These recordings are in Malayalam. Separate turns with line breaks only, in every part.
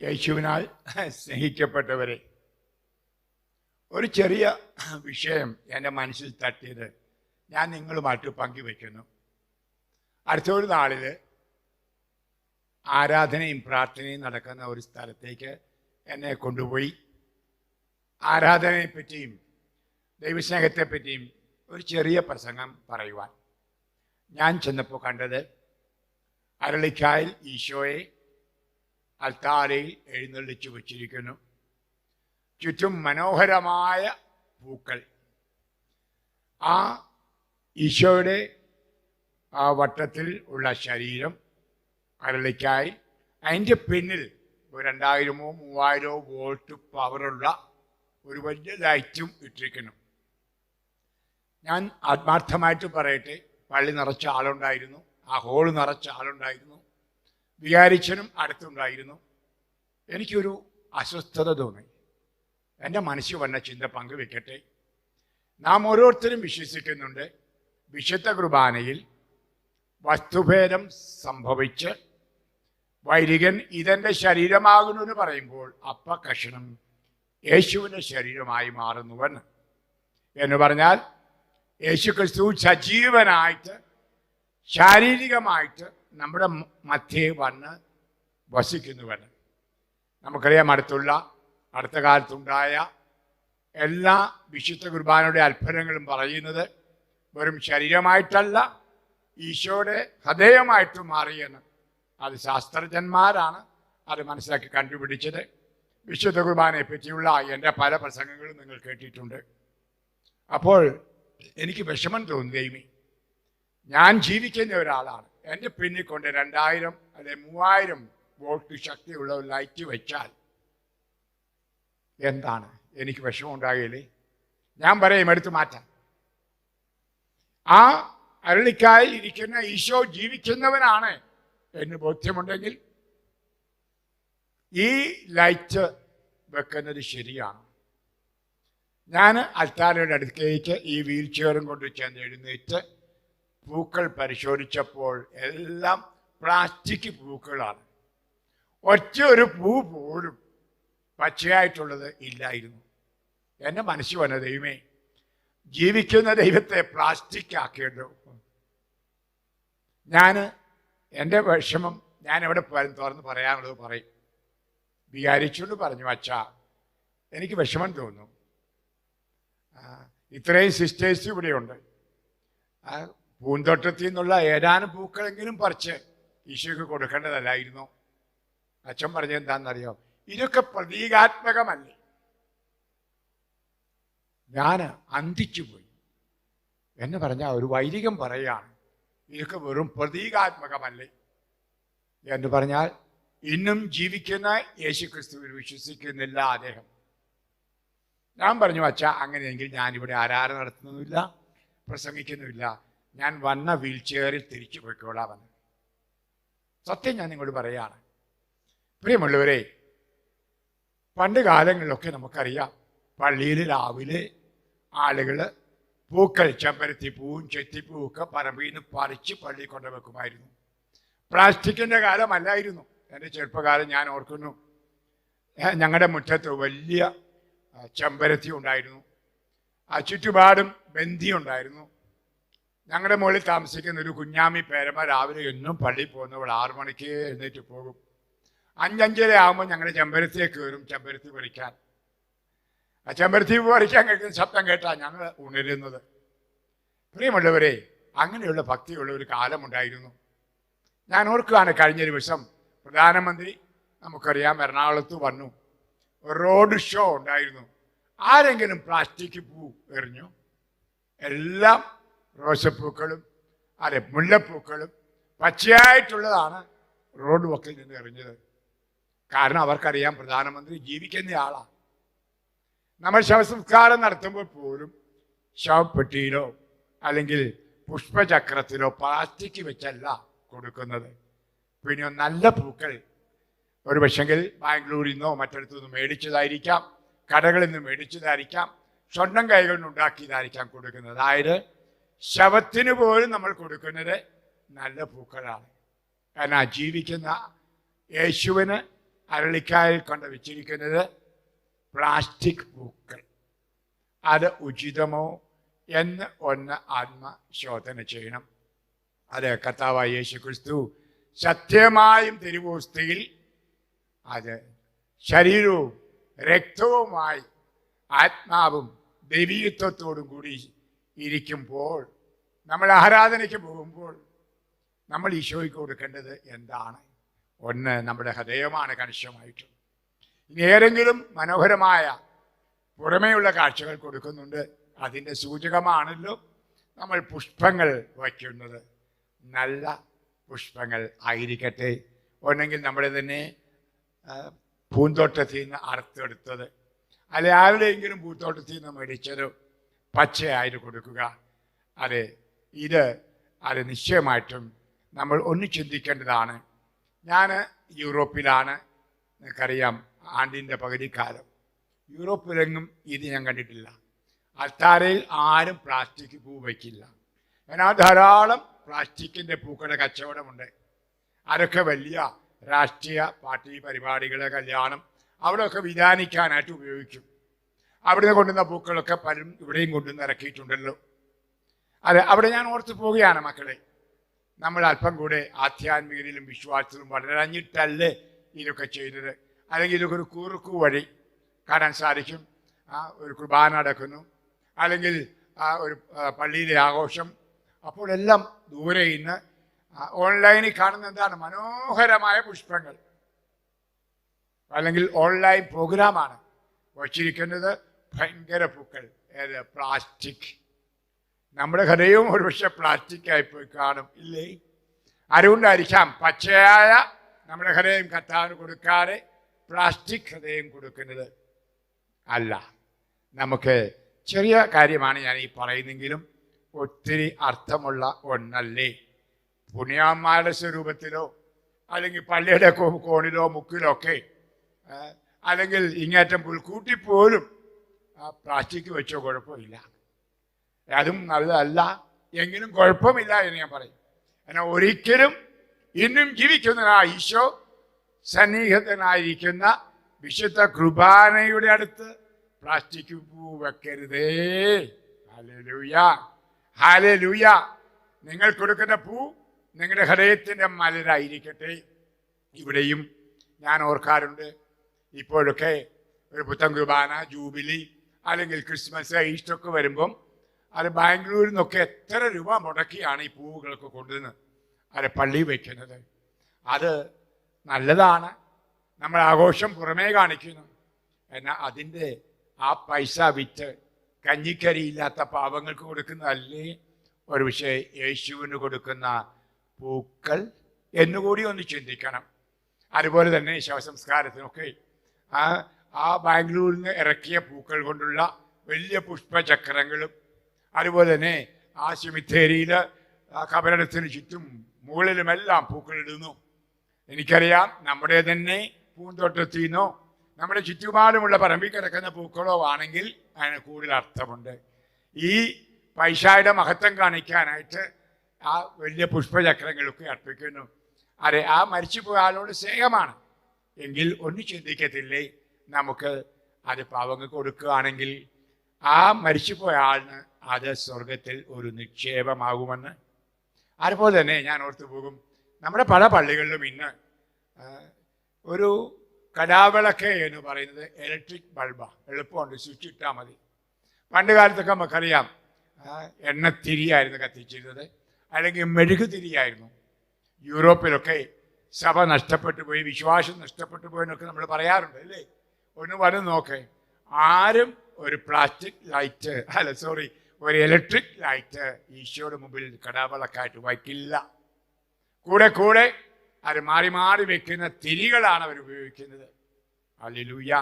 യേശുവിനാൽ സ്നേഹിക്കപ്പെട്ടവരെ ഒരു ചെറിയ വിഷയം എന്റെ മനസ്സിൽ തട്ടിയത് ഞാൻ നിങ്ങളുമായിട്ട് പങ്കുവെക്കുന്നു. അടുത്ത ഒരു നാളിൽ ആരാധനയും പ്രാർത്ഥനയും നടക്കുന്ന ഒരു സ്ഥലത്തേക്ക് എന്നെ കൊണ്ടുപോയി. ആരാധനയെപ്പറ്റിയും ദൈവസ്നേഹത്തെപ്പറ്റിയും ഒരു ചെറിയ പ്രസംഗം പറയുവാൻ. ഞാൻ ചെന്നപ്പോൾ കണ്ടത് അരളിക്കായൽ ഈശോയെ അൽത്താരയിൽ എഴുന്നള്ളിച്ചു വച്ചിരിക്കുന്നു. ചുറ്റും മനോഹരമായ പൂക്കൾ. ആ ഈശോയുടെ ആ വട്ടത്തിൽ ഉള്ള ശരീരം അരളിക്കായി. അതിന്റെ പിന്നിൽ രണ്ടായിരമോ മൂവായിരമോ വോൾട്ട് പവറുള്ള ഒരു വലിയ ലൈറ്റും ഇട്ടിരിക്കുന്നു. ഞാൻ ആത്മാർത്ഥമായിട്ട് പറയട്ടെ പള്ളി നിറച്ച ആളുണ്ടായിരുന്നു ആ ഹോൾ നിറച്ച ആളുണ്ടായിരുന്നു. വികാരിച്ചനും അടുത്തുണ്ടായിരുന്നു. എനിക്കൊരു അസ്വസ്ഥത തോന്നി. എന്റെ മനസ്സിൽ വന്ന ചിന്ത പങ്കുവെക്കട്ടെ. നാം ഓരോരുത്തരും വിശ്വസിക്കുന്നുണ്ട്. വിശുദ്ധ കുർബാനയിൽ വസ്തുഭേദം സംഭവിച്ച് വൈദികൻ ഇതെന്റെ ശരീരമാകുന്നു എന്ന് പറയുമ്പോൾ അപ്പ കഷണം യേശുവിന്റെ ശരീരമായി മാറുന്നുവെന്ന്. എന്ന് പറഞ്ഞാൽ യേശു ക്രിസ്തു സജീവനായിട്ട് ശാരീരികമായിട്ട് നമ്മുടെ മധ്യേ വന്ന് വസിക്കുന്നുവെന്ന് നമുക്കറിയാം അടുത്തുള്ള അടുത്ത കാലത്തുണ്ടായ എല്ലാ വിശുദ്ധ കുർബാനയുടെ അത്ഭുതങ്ങളും പറയുന്നത് വെറും ശരീരമായിട്ടല്ല ഈശോയുടെ ഹൃദയമായിട്ട് മാറിയെന്ന്. അത് ശാസ്ത്രജ്ഞന്മാരാണ് അത് മനസ്സിലാക്കി കണ്ടുപിടിച്ചത്. വിശുദ്ധ കുർബാനയെ പറ്റിയുള്ള എന്റെ പല പ്രസംഗങ്ങളും നിങ്ങൾ കേട്ടിട്ടുണ്ട്. അപ്പോൾ എനിക്ക് വിഷമം തോന്നുകയും ഞാൻ ജീവിക്കുന്ന ഒരാളാണ്. എന്റെ പിന്നിൽ കൊണ്ട് രണ്ടായിരം അല്ലെ മൂവായിരം വോൾട്ട് ശക്തിയുള്ള ലൈറ്റ് വെച്ചാൽ എന്താണ്? എനിക്ക് വിഷമം ഉണ്ടാകില്ലേ ഞാൻ പറയും എടുത്തു മാറ്റാം ആ അരളിക്കായി ഇരിക്കുന്ന ഈശോ ജീവിക്കുന്നവനാണ് എന്ന് ബോധ്യമുണ്ടെങ്കിൽ ഈ ലൈറ്റ് വെക്കുന്നത് ശരിയാണ്. ഞാൻ അൽത്താരയുടെ അടുത്തേക്ക് ഈ വീൽ ചെയറും കൊണ്ട് ചെന്ന് എഴുന്നേറ്റ് പൂക്കൾ പരിശോധിച്ചപ്പോൾ എല്ലാം പ്ലാസ്റ്റിക് പൂക്കളാണ്. ഒറ്റ ഒരു പൂ പോലും പച്ചയായിട്ടുള്ളത് ഇല്ലായിരുന്നു. എന്റെ മനസ്സിൽ വന്ന ദൈവമേ ജീവിക്കുന്ന ദൈവത്തെ പ്ലാസ്റ്റിക് ആക്കേണ്ടു ഞാൻ എന്റെ വിഷമം ഞാൻ എവിടെ പോയാലും തുറന്ന് പറയാനുള്ളത് പറയും. വിചാരിച്ചുകൊണ്ട് പറഞ്ഞു അച്ഛാ എനിക്ക് വിഷമം തോന്നുന്നു. ഇത്രയും സിസ്റ്റേഴ്സ് ഇവിടെയുണ്ട് പൂന്തോട്ടത്തിൽ നിന്നുള്ള ഏതാനും പൂക്കളെങ്കിലും പറിച്ച് ഈശോയ്ക്ക് കൊടുക്കേണ്ടതല്ലായിരുന്നു. അച്ഛൻ പറഞ്ഞത് എന്താണെന്നറിയോ? ഇതൊക്കെ പ്രതീകാത്മകമല്ലേ? ഞാൻ അന്തിച്ചു പോയി. എന്ന് പറഞ്ഞാൽ ഒരു വൈദികം പറയുകയാണ് ഇതൊക്കെ വെറും പ്രതീകാത്മകമല്ലേ? എന്ന് പറഞ്ഞാൽ ഇന്നും ജീവിക്കുന്ന യേശുക്രിസ്തുവിൽ വിശ്വസിക്കുന്നില്ല അദ്ദേഹം. ഞാൻ പറഞ്ഞു അച്ഛ അങ്ങനെയെങ്കിൽ ഞാനിവിടെ ആരാധന നടത്തുന്നുമില്ല പ്രസംഗിക്കുന്നുമില്ല ഞാൻ വന്ന വീൽ ചെയറിൽ തിരിച്ചു പോയിക്കോളാമെന്ന് സത്യം ഞാൻ നിങ്ങളോട് പറയാണ്. പ്രിയമുള്ളവരെ പണ്ട് കാലങ്ങളിലൊക്കെ നമുക്കറിയാം പള്ളിയിൽ രാവിലെ ആളുകൾ പൂക്കൾ പൂവും ചെത്തിപ്പൂവും ഒക്കെ പറമ്പിൽ നിന്ന് പറിച്ച് പള്ളി കൊണ്ടുവെക്കുമായിരുന്നു പ്ലാസ്റ്റിക്കിന്റെ കാലമല്ലായിരുന്നു. എന്റെ ചെറുപ്പകാലം ഞാൻ ഓർക്കുന്നു. ഞങ്ങളുടെ മുറ്റത്ത് വലിയ ചെമ്പരത്തി ഉണ്ടായിരുന്നു. ആ ചുറ്റുപാടും ബന്ദി ഉണ്ടായിരുന്നു. ഞങ്ങളുടെ മുകളിൽ താമസിക്കുന്ന ഒരു കുഞ്ഞാമി പേരമ്മ രാവിലെ എന്നും പള്ളിയിൽ പോകുന്നവൾ ആറു മണിക്ക് എഴുന്നേറ്റ് പോകും. അഞ്ചഞ്ചര ആകുമ്പോൾ ഞങ്ങൾ ചെമ്പരത്തിയെ കയറും. ചെമ്പരത്തി പറിക്കാൻ. ആ ചെമ്പരത്തി പറിക്കാൻ കേൾക്കുന്ന ശബ്ദം കേട്ടാൽ ഞങ്ങൾ ഉണരുന്നത്. പ്രിയമുള്ളവരെ അങ്ങനെയുള്ള ഭക്തിയുള്ള ഒരു കാലമുണ്ടായിരുന്നു. ഞാൻ ഓർക്കുകയാണ് കഴിഞ്ഞ ദിവസം പ്രധാനമന്ത്രി നമുക്കറിയാം എറണാകുളത്ത് വന്നു. റോഡ് ഷോ ഉണ്ടായിരുന്നു. ആരെങ്കിലും പ്ലാസ്റ്റിക് പൂ എറിഞ്ഞു? എല്ലാം റോസപ്പൂക്കളും അതെ മുല്ലപ്പൂക്കളും പച്ചയായിട്ടുള്ളതാണ് റോഡ് വക്കിൽ നിന്ന് എറിഞ്ഞത്. കാരണം അവർക്കറിയാം പ്രധാനമന്ത്രി ജീവിക്കുന്ന ആളാണ്. നമ്മൾ ശവസംസ്കാരം നടത്തുമ്പോൾ പോലും ശവപ്പെട്ടിയിലോ അല്ലെങ്കിൽ പുഷ്പചക്രത്തിലോ പ്ലാസ്റ്റിക് വെച്ചല്ല കൊടുക്കുന്നത്. പിന്നെ നല്ല പൂക്കൾ. ഒരു പക്ഷെങ്കിൽ ബാംഗ്ലൂരിൽ നിന്നോ മറ്റിടത്തു നിന്ന് മേടിച്ചതായിരിക്കാം കടകളിൽ നിന്ന് മേടിച്ചതായിരിക്കാം സ്വന്തം കൈകളിൽ ഉണ്ടാക്കിയതായിരിക്കാം കൊടുക്കുന്നത്. അതായത് ശവത്തിന് പോലും നമ്മൾ കൊടുക്കുന്നത് നല്ല പൂക്കളാണ്. കാരണം ജീവിക്കുന്ന യേശുവിന് അരളിക്കായിൽ കൊണ്ട് വെച്ചിരിക്കുന്നത് പ്ലാസ്റ്റിക് പൂക്കൾ. അത് ഉചിതമോ എന്ന് ഒന്ന് ആത്മശോധന ചെയ്യണം. അത് കർത്താവായ യേശു ക്രിസ്തു സത്യമായും തിരുവോസ്തിയിൽ അത് ശരീരവും രക്തവുമായി ആത്മാവും ദൈവീകത്വത്തോടും കൂടി ഇരിക്കുമ്പോൾ നമ്മൾ ആരാധനയ്ക്ക് പോകുമ്പോൾ നമ്മൾ ഈശോയ്ക്ക് കൊടുക്കേണ്ടത് എന്താണ്? ഒന്ന് നമ്മുടെ ഹൃദയമാണ് കണിശമായിട്ട്. ഇനി ഏതെങ്കിലും മനോഹരമായ പുറമേയുള്ള കാഴ്ചകൾ കൊടുക്കുന്നുണ്ട്. അതിന്റെ സൂചകമാണല്ലോ നമ്മൾ പുഷ്പങ്ങൾ വയ്ക്കുന്നത്. നല്ല പുഷ്പങ്ങൾ ആയിരിക്കട്ടെ. ഒന്നെങ്കിൽ നമ്മുടെ തന്നെ പൂന്തോട്ടത്തിൽ നിന്ന് അറുത്തെടുത്തത്. അല്ലെ ആരുടെയെങ്കിലും പൂന്തോട്ടത്തിൽ നിന്ന് മേടിച്ചത്? പച്ചയായിട്ട് കൊടുക്കുക. അതെ ഇത് അത് നിശ്ചയമായിട്ടും നമ്മൾ ഒന്ന് ചിന്തിക്കേണ്ടതാണ്. ഞാൻ യൂറോപ്പിലാണ് നിങ്ങൾക്കറിയാം ആണ്ടിന്റെ പകുതിക്കാലം. യൂറോപ്പിലെങ്ങും ഇത് ഞാൻ കണ്ടിട്ടില്ല. അൽത്താരയിൽ ആരും പ്ലാസ്റ്റിക് പൂ വയ്ക്കില്ല. എന്നാൽ ധാരാളം പ്ലാസ്റ്റിക്കിന്റെ പൂക്കളുടെ കച്ചവടമുണ്ട്. അതൊക്കെ വലിയ രാഷ്ട്രീയ പാർട്ടി പരിപാടികളെ കല്യാണം അവിടെയൊക്കെ വിധാനിക്കാനായിട്ട് ഉപയോഗിക്കും. അവിടുന്ന് കൊണ്ടുവന്ന പൂക്കളൊക്കെ പലരും ഇവിടെയും കൊണ്ടുവന്ന് ഇറക്കിയിട്ടുണ്ടല്ലോ. അതെ അവിടെ ഞാൻ ഓർത്തു പോവുകയാണ് മക്കളെ. നമ്മൾ അല്പം കൂടെ ആധ്യാത്മികതയിലും വിശ്വാസത്തിലും വളരഞ്ഞിട്ടല്ലേ ഇതൊക്കെ ചെയ്തത്. അല്ലെങ്കിൽ ഇതൊക്കെ ഒരു കുറുക്കു വഴി കാണാൻ സാധിക്കും. ആ ഒരു കുർബാന നടക്കുന്നു. അല്ലെങ്കിൽ ആ ഒരു പള്ളിയിലെ ആഘോഷം. അപ്പോഴെല്ലാം ദൂരെ ഇന്ന് ഓൺലൈനിൽ കാണുന്ന എന്താണ്? മനോഹരമായ പുഷ്പങ്ങൾ. അല്ലെങ്കിൽ ഓൺലൈൻ പ്രോഗ്രാമാണ് വച്ചിരിക്കുന്നത്. ഭയങ്കര പൂക്കൾ. ഏത്? പ്ലാസ്റ്റിക്. നമ്മുടെ ഹൃദയവും ഒരുപക്ഷെ പ്ലാസ്റ്റിക്കായി പോയി കാണും. ഇല്ലേ? അതുകൊണ്ടായിരിക്കാം പച്ചയായ നമ്മുടെ ഹൃദയം കത്താവിന് കൊടുക്കാതെ പ്ലാസ്റ്റിക് ഹൃദയം കൊടുക്കുന്നത് അല്ല. നമുക്ക് ചെറിയ കാര്യമാണ് ഞാൻ ഈ പറയുന്നെങ്കിലും ഒത്തിരി അർത്ഥമുള്ള ഒന്നല്ലേ. പുണ്യാന്മാരുടെ സ്വരൂപത്തിലോ അല്ലെങ്കിൽ പള്ളിയുടെ കോണിലോ മുക്കിലോ ഒക്കെ അല്ലെങ്കിൽ ഇങ്ങേറ്റം പുൽക്കൂട്ടി പോലും ആ പ്ലാസ്റ്റിക് വെച്ചോ കുഴപ്പമില്ല. അതും നല്ലതല്ല. എങ്കിലും കുഴപ്പമില്ല എന്ന് ഞാൻ പറയും. എന്നാൽ ഒരിക്കലും ഇന്നും ജീവിക്കുന്ന ആ ഈശോ സന്നിഹിതനായിരിക്കുന്ന വിശുദ്ധ കുർബാനയുടെ അടുത്ത് പ്ലാസ്റ്റിക് പൂ വെക്കരുതേ. ഹലലൂയ ഹലലൂയ നിങ്ങൾ കൊടുക്കുന്ന പൂ നിങ്ങളുടെ ഹൃദയത്തിന്റെ മലരായിരിക്കട്ടെ. ഇവിടെയും ഞാൻ ഓർക്കാറുണ്ട്. ഇപ്പോഴൊക്കെ ഒരു പുത്തൻ കുർബാന ജൂബിലി അല്ലെങ്കിൽ ക്രിസ്മസ് ഈസ്റ്റൊക്കെ വരുമ്പം അത് ബാംഗ്ലൂരിൽ നിന്നൊക്കെ എത്ര രൂപ മുടക്കിയാണ് ഈ പൂവുകളൊക്കെ കൊണ്ടുവന്ന് അത് പള്ളി വയ്ക്കുന്നത്. അത് നല്ലതാണ്. നമ്മൾ ആഘോഷം പുറമേ കാണിക്കുന്നു. എന്നാൽ അതിന്റെ ആ പൈസ വിറ്റ് കഞ്ഞിക്കരിയില്ലാത്ത പാവങ്ങൾക്ക് കൊടുക്കുന്നതല്ലേ? ഒരു പക്ഷേ യേശുവിന് കൊടുക്കുന്ന പൂക്കൾ എന്നുകൂടി ഒന്ന് ചിന്തിക്കണം. അതുപോലെ തന്നെ ശവസംസ്കാരത്തിനൊക്കെ ആ ആ ബാംഗ്ലൂരിൽ നിന്ന് ഇറക്കിയ പൂക്കൾ കൊണ്ടുള്ള വലിയ പുഷ്പചക്രങ്ങളും അതുപോലെ തന്നെ ആ സിമിത്തേരിയിൽ കബരടത്തിന് ചുറ്റും മുകളിലുമെല്ലാം പൂക്കൾ ഇടുന്നു എനിക്കറിയാം നമ്മുടെ തന്നെ പൂന്തോട്ടത്തിൽ നിന്നോ നമ്മുടെ ചുറ്റുപാടുമുള്ള പറമ്പിൽ കിടക്കുന്ന പൂക്കളോ ആണെങ്കിൽ അതിന് കൂടുതൽ അർത്ഥമുണ്ട്. ഈ പൈസയുടെ മഹത്വം കാണിക്കാനായിട്ട് ആ വലിയ പുഷ്പചക്രങ്ങളൊക്കെ അർപ്പിക്കുന്നു. അതെ ആ മരിച്ചു പോയ ആളോട് സ്നേഹമാണ്. എങ്കിൽ ഒന്നും ചിന്തിക്കത്തില്ലേ? നമുക്ക് അത് പാവങ്ങൾക്ക് കൊടുക്കുകയാണെങ്കിൽ ആ മരിച്ചുപോയ ആളിന് അത് സ്വർഗത്തിൽ ഒരു നിക്ഷേപമാകുമെന്ന്. അതുപോലെ തന്നെ ഞാൻ ഓർത്തു പോകും നമ്മുടെ പല പള്ളികളിലും ഇന്ന് ഒരു കലാവിളക്ക് എന്ന് പറയുന്നത് ഇലക്ട്രിക് ബൾബാണ് എളുപ്പമുണ്ട് സ്വിച്ച് ഇട്ടാൽ മതി. പണ്ട് കാലത്തൊക്കെ നമുക്കറിയാം എണ്ണ എണ്ണത്തിരിയായിരുന്നു കത്തിച്ചിരുന്നത് അല്ലെങ്കിൽ മെഴുകുതിരിയായിരുന്നു. യൂറോപ്പിലൊക്കെ സഭ നഷ്ടപ്പെട്ടു പോയി വിശ്വാസം നഷ്ടപ്പെട്ടു പോയി എന്നൊക്കെ നമ്മൾ പറയാറുണ്ട് അല്ലേ? ഒന്ന് വന്ന് നോക്കേ. ആരും ഒരു പ്ലാസ്റ്റിക് ലൈറ്റ് അല്ല സോറി ഒരു ഇലക്ട്രിക് ലൈറ്റ് ഈശോയുടെ മുമ്പിൽ കടാവളക്കായിട്ട് വയ്ക്കില്ല. കൂടെ കൂടെ അത് മാറി മാറി വെക്കുന്ന തിരികളാണ് അവർ ഉപയോഗിക്കുന്നത്. അല്ലിലൂയ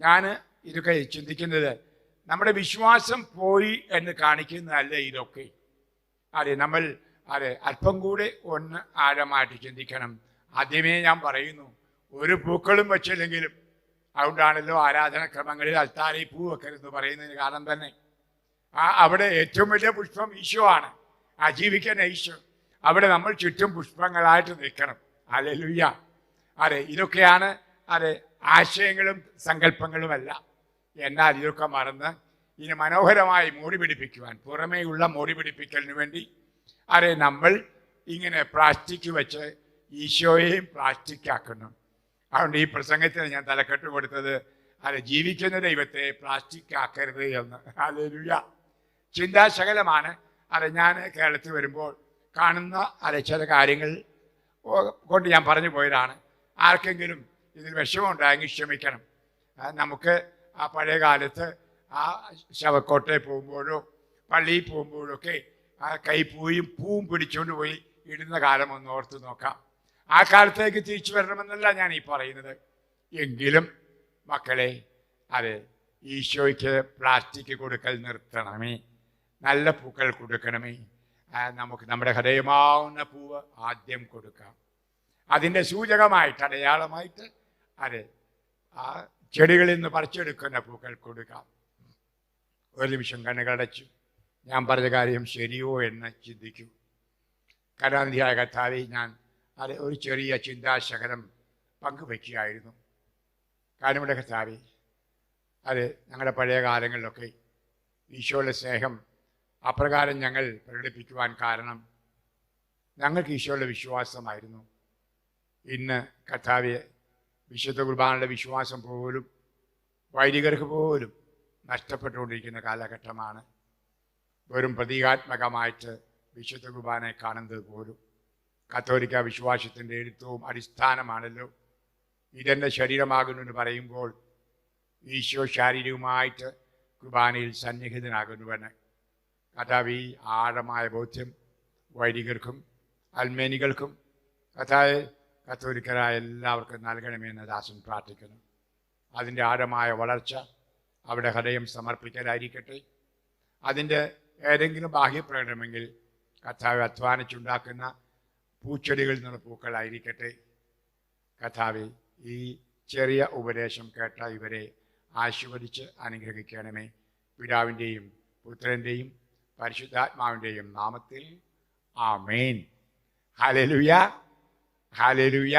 ഞാൻ ഇതൊക്കെ ചിന്തിക്കുന്നത് നമ്മുടെ വിശ്വാസം പോയി എന്ന് കാണിക്കുന്നതല്ല ഇതൊക്കെ. അതെ നമ്മൾ അതെ അല്പം കൂടെ ഒന്ന് ആഴമായിട്ട് ചിന്തിക്കണം. ആദ്യമേ ഞാൻ പറയുന്നു ഒരു പൂക്കളും വെച്ചില്ലെങ്കിലും അതുകൊണ്ടാണല്ലോ ആരാധനക്രമങ്ങളിൽ അൽത്താരി പൂ വെക്കരുതെന്ന് പറയുന്നതിന് കാരണം തന്നെ. ആ അവിടെ ഏറ്റവും വലിയ പുഷ്പം ഈശോ ആണ് ആ ജീവിക്കുന്ന ഈശോ. അവിടെ നമ്മൾ ചുറ്റും പുഷ്പങ്ങളായിട്ട് നിൽക്കണം. അല്ലെ ലുയ്യ അതെ ഇതൊക്കെയാണ് അതെ ആശയങ്ങളും സങ്കല്പങ്ങളുമല്ല. എന്നാൽ ഇതൊക്കെ മറന്ന് ഇനി മനോഹരമായി മോടി പിടിപ്പിക്കുവാൻ പുറമേയുള്ള മോടി പിടിപ്പിക്കലിന് വേണ്ടി അതെ നമ്മൾ ഇങ്ങനെ പ്ലാസ്റ്റിക് വെച്ച് ഈശോയെയും പ്ലാസ്റ്റിക് ആക്കുന്നു. അതുകൊണ്ട് ഈ പ്രസംഗത്തിന് ഞാൻ തലക്കെട്ട് കൊടുത്തത് അത് ജീവിക്കുന്ന ദൈവത്തെ പ്ലാസ്റ്റിക് ആക്കരുത് എന്ന്. അലരുക ചിന്താശകലമാണ്. അത് ഞാൻ കേരളത്തിൽ വരുമ്പോൾ കാണുന്ന അത് ചില കാര്യങ്ങൾ കൊണ്ട് ഞാൻ പറഞ്ഞു പോയതാണ്. ആർക്കെങ്കിലും ഇതിൽ വിഷമമുണ്ടായെങ്കിൽ ക്ഷമിക്കണം. നമുക്ക് ആ പഴയ കാലത്ത് ആ ശവക്കോട്ടയിൽ പോകുമ്പോഴോ പള്ളിയിൽ പോകുമ്പോഴൊക്കെ ആ കൈപ്പൂയും പൂവും പിടിച്ചുകൊണ്ട് പോയി ഇടുന്ന കാലം ഒന്ന് ഓർത്ത് നോക്കാം. ആ കാലത്തേക്ക് തിരിച്ചു വരണമെന്നല്ല ഞാൻ ഈ പറയുന്നത്. എങ്കിലും മക്കളെ അതെ ഈശോയ്ക്ക് പ്ലാസ്റ്റിക് കൊടുക്കൽ നിർത്തണമേ. നല്ല പൂക്കൾ കൊടുക്കണമേ. നമുക്ക് നമ്മുടെ ഹൃദയമാവുന്ന പൂവ് ആദ്യം കൊടുക്കാം. അതിന്റെ സൂചകമായിട്ട് അടയാളമായിട്ട് അതെ ആ ചെടികളിൽ നിന്ന് പറിച്ചെടുക്കുന്ന പൂക്കൾ കൊടുക്കാം. ഒരു നിമിഷം കണ്ണുകളടച്ചു. ഞാൻ പറഞ്ഞ കാര്യം ശരിയോ എന്ന് ചിന്തിക്കൂ. കരാന്തിയായ കഥാവി ഞാൻ അത് ഒരു ചെറിയ ചിന്താശകലം പങ്കുവയ്ക്കുകയായിരുന്നു കർത്താവി കർത്താവെ അത് ഞങ്ങളുടെ പഴയ കാലങ്ങളിലൊക്കെ ഈശോയുടെ സ്നേഹം അപ്രകാരം ഞങ്ങൾ പ്രകടിപ്പിക്കുവാൻ കാരണം ഞങ്ങൾക്ക് ഈശോയുടെ വിശ്വാസമായിരുന്നു. ഇന്ന് കർത്താവിയെ വിശുദ്ധ കുർബാനയുടെ വിശ്വാസം പോലും വൈദികർക്ക് പോലും നഷ്ടപ്പെട്ടുകൊണ്ടിരിക്കുന്ന കാലഘട്ടമാണ്. വെറും പ്രതീകാത്മകമായിട്ട് വിശുദ്ധ കുർബാനയെ കാണുന്നത് പോലും. കത്തോലിക്ക വിശ്വാസത്തിന്റെ എഴുത്തവും അടിസ്ഥാനമാണല്ലോ. ഇതെന്റെ ശരീരമാകുന്നു എന്ന് പറയുമ്പോൾ ഈശോ ശാരീരികമായിട്ട് കുർബാനയിൽ സന്നിഹിതനാകുന്നുവെന്ന്. കഥാവി ആഴമായ ബോധ്യം വൈദികർക്കും അൽമേനികൾക്കും കഥായ കത്തോലിക്കരായ എല്ലാവർക്കും നൽകണമെന്ന് ദാസൻ പ്രാർത്ഥിക്കുന്നു. അതിന്റെ ആഴമായ വളർച്ച അവിടെ ഹൃദയം സമർപ്പിക്കലായിരിക്കട്ടെ. അതിന്റെ ഏതെങ്കിലും ബാഹ്യപ്രകടനമെങ്കിൽ കഥാവ് അധ്വാനിച്ചുണ്ടാക്കുന്ന പൂച്ചെടികളിൽ നിന്നുള്ള പൂക്കളായിരിക്കട്ടെ. കഥാവി ഈ ചെറിയ ഉപദേശം കേട്ട ഇവരെ ആശീർവദിച്ച് അനുഗ്രഹിക്കണമേ. പിതാവിന്റെയും പുത്രന്റെയും പരിശുദ്ധാത്മാവിന്റെയും നാമത്തിൽ ആ മെയിൻ ഹാലലുയ ഹാലലുയ